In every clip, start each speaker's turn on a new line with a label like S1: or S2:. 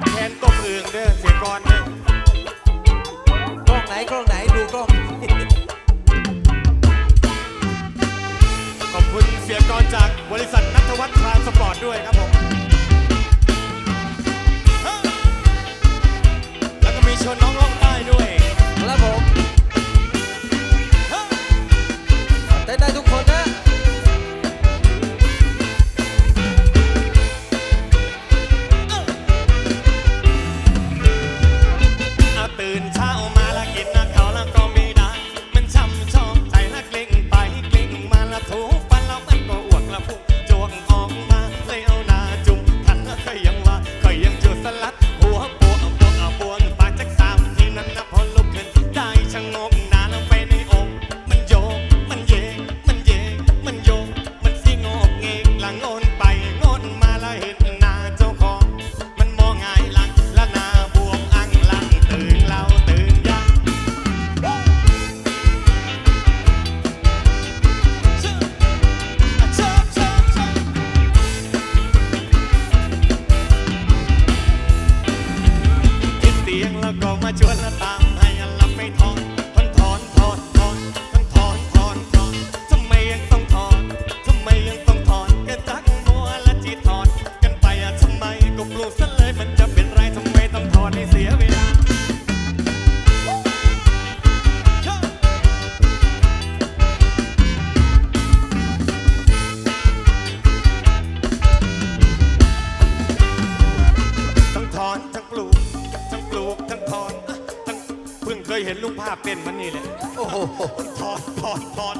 S1: ดแทนก้มอื่นเด้อเสียก่อนเด้อก
S2: ล้องไหนกล้องไหนดูกล้อง
S1: ขอบคุณเสียก่อนจากบริษัทนัทวัฒน์ทรานสปอร์ตด้วยครับผม แล้วก็มีชวนน้องลงต้ ถอดถอดถอด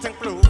S1: something blue.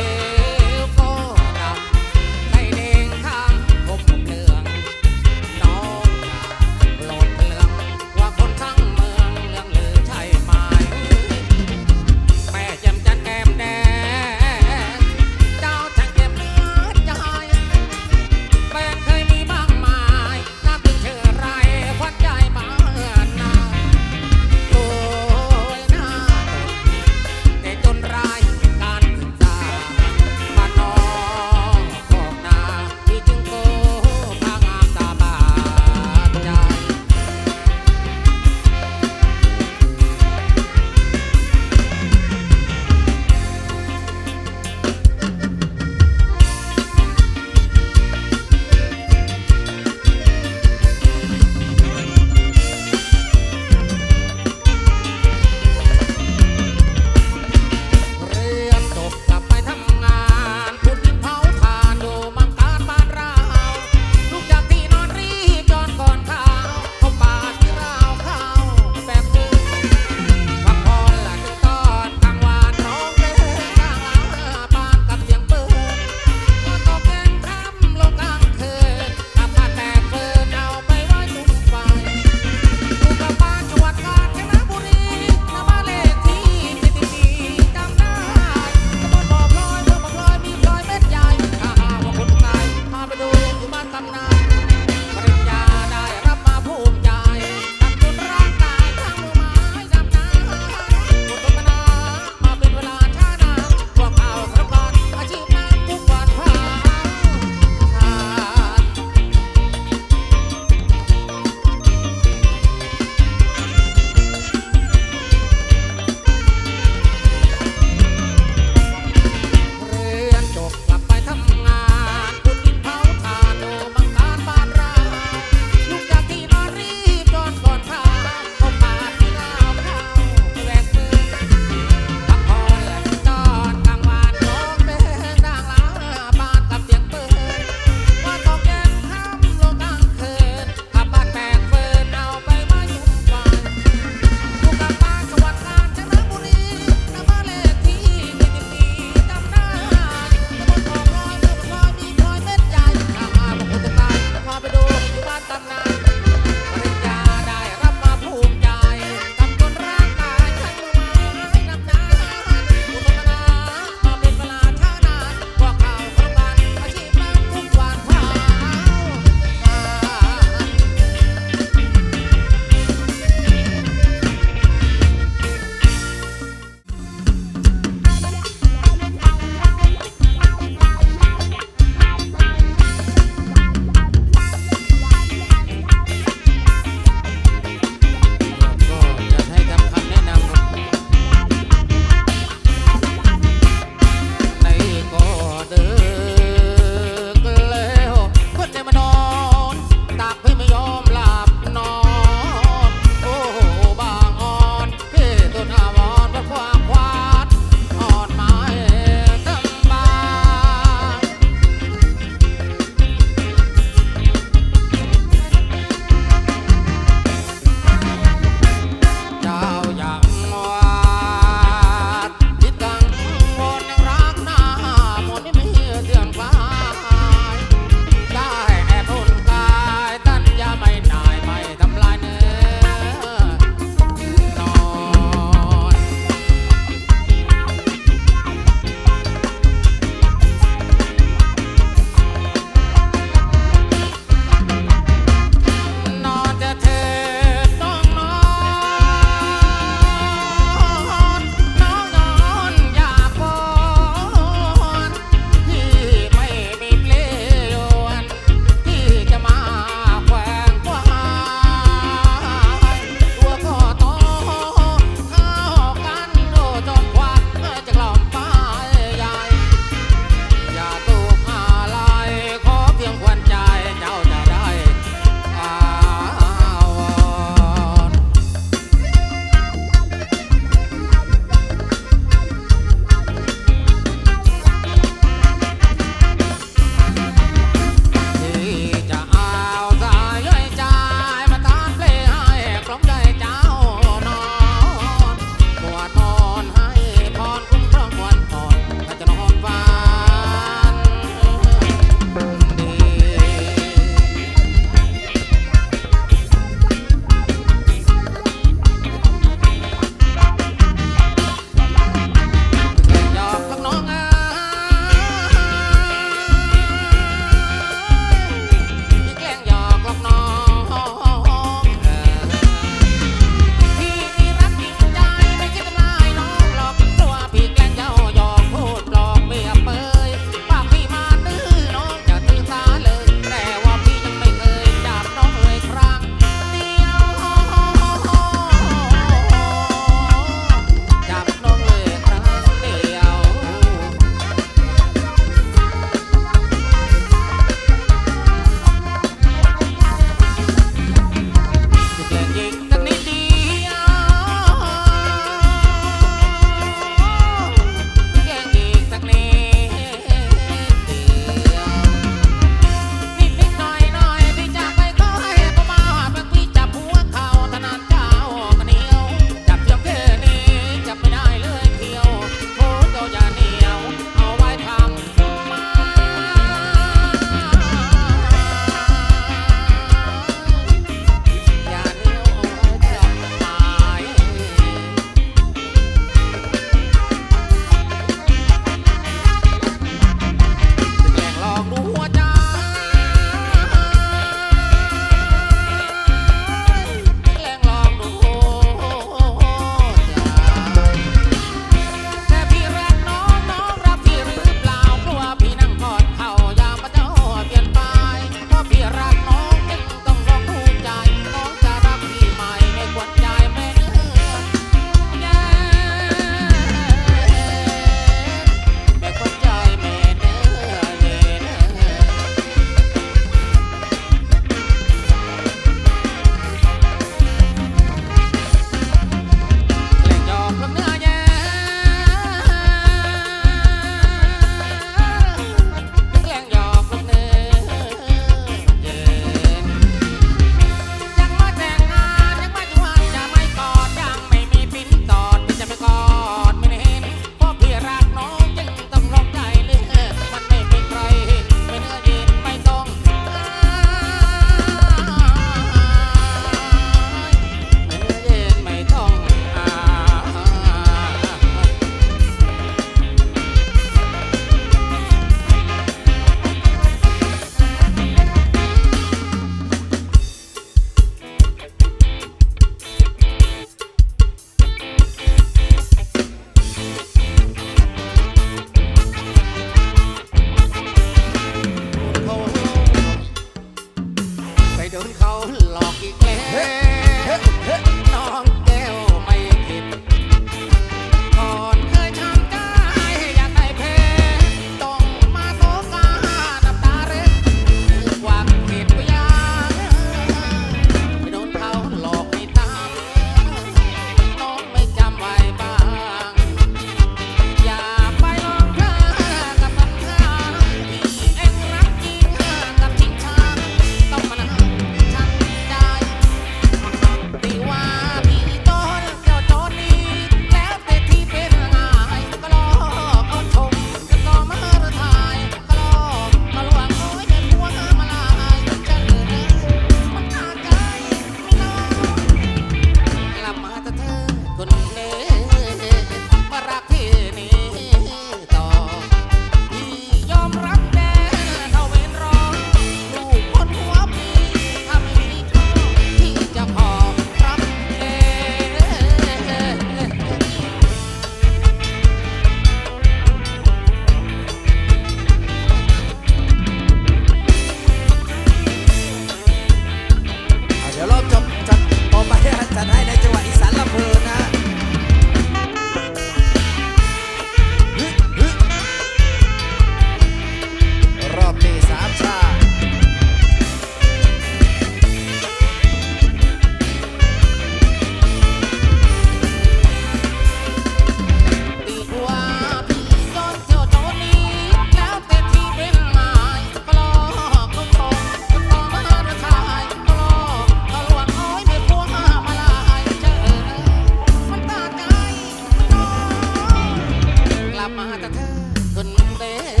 S1: นเต้